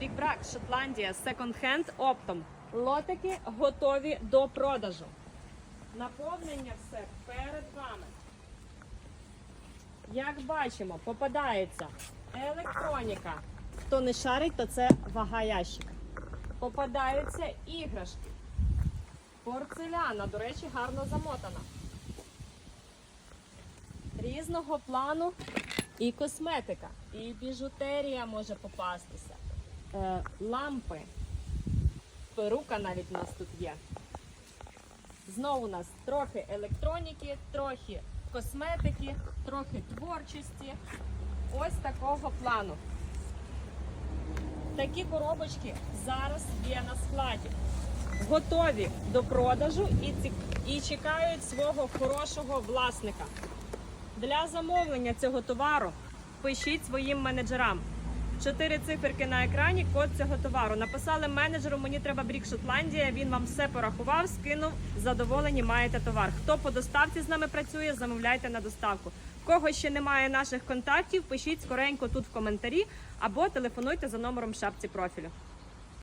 Брікбрак, Шотландія, секонд-хенд оптом. Лотики готові до продажу. Наповнення все перед вами. Як бачимо, попадається електроніка. Хто не шарить, то це вага ящика. Попадаються іграшки. Порцеляна, до речі, гарно замотана. Різного плану і косметика, і біжутерія може попастися. Е, лампи. Перука навіть у нас тут є. Знову у нас трохи електроніки, трохи косметики, трохи творчості. Ось такого плану. Такі коробочки зараз є на складі. Готові до продажу і, і чекають свого хорошого власника. Для замовлення цього товару пишіть своїм менеджерам. Чотири циферки на екрані, код цього товару. Написали менеджеру, мені треба брік Шотландія. Він вам все порахував, скинув. Задоволені маєте товар. Хто по доставці з нами працює, замовляйте на доставку. Кого ще немає наших контактів, пишіть скоренько тут в коментарі або телефонуйте за номером в шапці профілю.